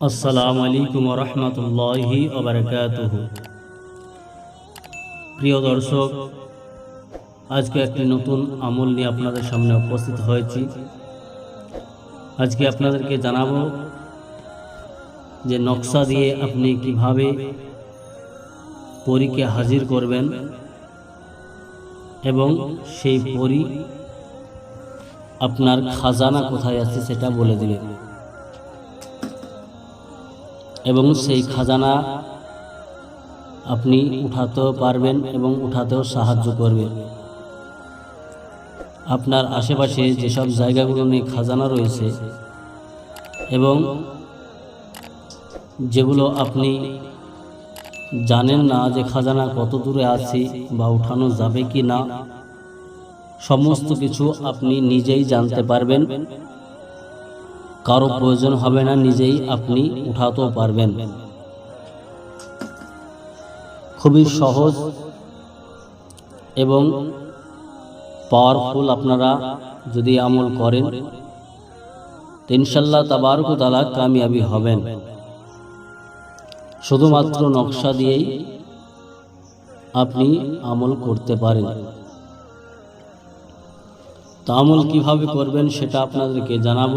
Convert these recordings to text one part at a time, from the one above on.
আসসালামু আলাইকুম রহমতুল্লাহি ওবরকাতুহ প্রিয় দর্শক, আজকে একটি নতুন আমল নিয়ে আপনাদের সামনে উপস্থিত হয়েছি। আজকে আপনাদেরকে জানাব যে নকশা দিয়ে আপনি কীভাবে পরীকে হাজির করবেন এবং সেই পরী আপনার খাজানা কোথায় আছে সেটা বলে দেবে এবং সেই খাজানা আপনি উঠাতেও পারবেন এবং উঠাতেও সাহায্য করবে। আপনার আশেপাশে যেসব জায়গাগুলো নিয়ে খাজানা রয়েছে এবং যেগুলো আপনি জানেন না যে খাজানা কত দূরে আছে বা উঠানো যাবে কি না সমস্ত কিছু আপনি নিজেই জানতে পারবেন। কারও প্রয়োজন হবে না, নিজেই আপনি উঠাতেও পারবেন। খুবই সহজ এবং পাওয়ারফুল আপনারা যদি আমল করেন, তো ইনশাল্লাহ তাবারক তালা কামিয়াবি হবেন। শুধুমাত্র নকশা দিয়েই আপনি আমল করতে পারেন। তো আমল কীভাবে করবেন সেটা আপনাদেরকে জানাব।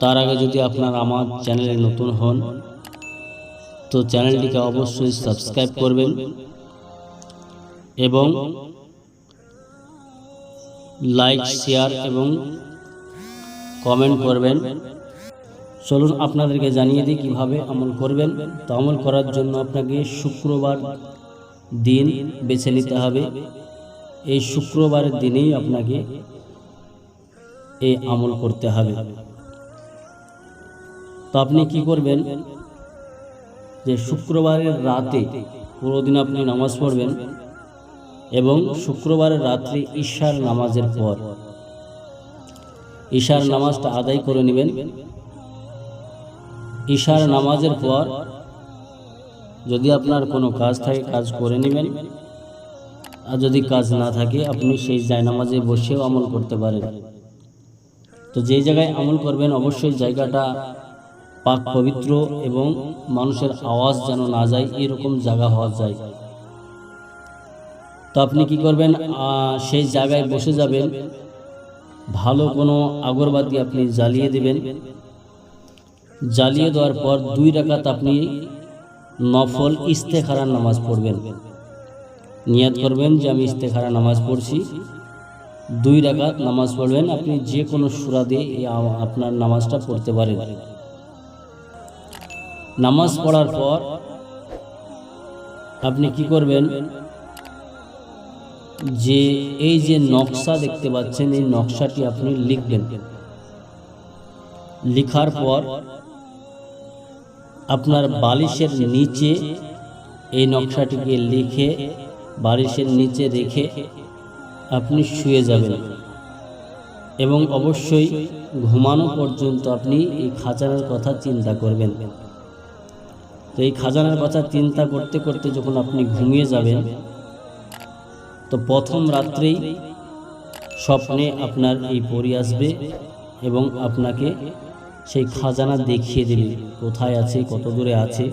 তার আগে যদি আপনার আমার চ্যানেলে নতুন হন, তো চ্যানেলটিকে অবশ্যই সাবস্ক্রাইব করবেন এবং লাইক, শেয়ার এবং কমেন্ট করবেন। চলুন আপনাদেরকে জানিয়ে দিই কীভাবে আমল করবেন। তো আমল করার জন্য আপনাকে শুক্রবার দিন বেছে নিতে হবে। এই শুক্রবারের দিনেই আপনাকে এই আমল করতে হবে। তো আপনি কি করবেন? যে শুক্রবারের রাতে পুরো দিন আপনি নামাজ পড়বেন এবং শুক্রবারের রাত্রে ঈশার নামাজের পর। ঈশার নামাজটা আদায় করে নেবেন। ঈশার নামাজের পর যদি আপনার কোনো কাজ থাকে, কাজ করে নেবেন। আর যদি কাজ না থাকে, আপনি সেই জায়নামাজে বসেও আমল করতে পারেন। তো যে জায়গায় আমল করবেন, অবশ্যই জায়গাটা পাক পবিত্র এবং মানুষের আওয়াজ যেন না যায়, এরকম জায়গা হওয়া যায়। তো আপনি কি করবেন? সেই জায়গায় বসে যাবেন। ভালো কোনো আগরবাতি আপনি জ্বালিয়ে দেবেন। জ্বালিয়ে দেওয়ার পর দুই রাকাত আপনি নফল ইস্তেখারার নামাজ পড়বেন। নিয়াদ করবেন যে আমি ইস্তেখারা নামাজ পড়ছি। দুই রাকাত নামাজ পড়বেন। আপনি যে কোনো সুরা দিয়ে আপনার নামাজটা পড়তে পারেন। নামাজ পড়ার পর আপনি কি করবেন? যে এই যে নকশা দেখতে পাচ্ছেন, এই নকশাটি আপনি লিখবেন। লিখার পর আপনার বালিশের নিচে এই নকশাটিকে লিখে, বালিশের নিচে রেখে আপনি শুয়ে যাবেন। এবং অবশ্যই ঘুমানো পর্যন্ত আপনি এই খাজানার কথা চিন্তা করবেন। এই খাজানার কথা চিন্তা করতে করতে যখন আপনি ঘুমিয়ে যাবেন, তো প্রথম রাত্রেই স্বপ্নে আপনার এই পরি আসবে এবং আপনাকে সেই খাজানা দেখিয়ে দেবে কোথায় আছে, কত দূরে আছে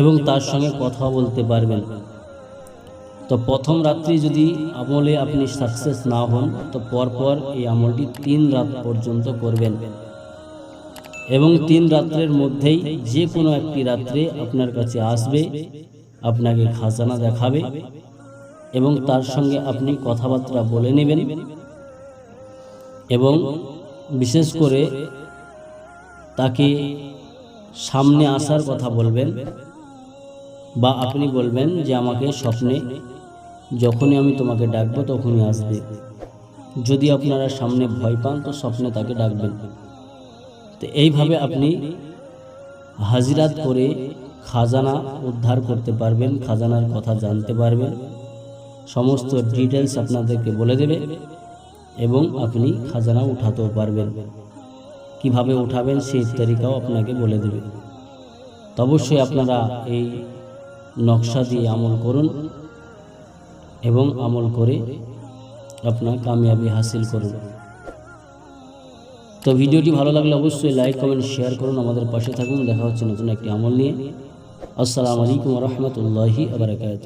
এবং তার সঙ্গে কথা বলতে পারবেন। তো প্রথম রাত্রি যদি আমলে আপনি সাকসেস না হন, তো পরপর এই আমলটি তিন রাত পর্যন্ত করবেন। এবং তিন রাত্রের মধ্যেই যে কোনো একটি রাত্রে আপনার কাছে আসবে, আপনাকে খাজানা দেখাবে এবং তার সঙ্গে আপনি কথাবার্তা বলে নেবেন এবং বিশেষ করে তাকে সামনে আসার কথা বলবেন বা আপনি বলবেন যে আমাকে স্বপ্নে যখনই আমি তোমাকে ডাকবো তখনই আসবে। যদি আপনারা সামনে ভয় পান তো স্বপ্নে তাকে ডাকবেন। তো এইভাবে আপনি হাজিরাত করে খাজানা উদ্ধার করতে পারবেন, খাজানার কথা জানতে পারবেন। সমস্ত ডিটেলস আপনাদেরকে বলে দেবে এবং আপনি খাজানা উঠাতেও পারবেন। কীভাবে উঠাবেন সেই তালিকাও আপনাকে বলে দেবে। তো অবশ্যই আপনারা এই নকশা দিয়ে আমল করুন এবং আমল করে আপনার কামিয়াবি হাসিল করুন। তো ভিডিওটি ভালো লাগলে অবশ্যই লাইক কমেন্ট শেয়ার করুন, আমাদের পাশে থাকুন। দেখা হচ্ছে নতুন একটি আমল নিয়ে। আসসালামু আলাইকুম রহমতুল্লাহি আবরকাত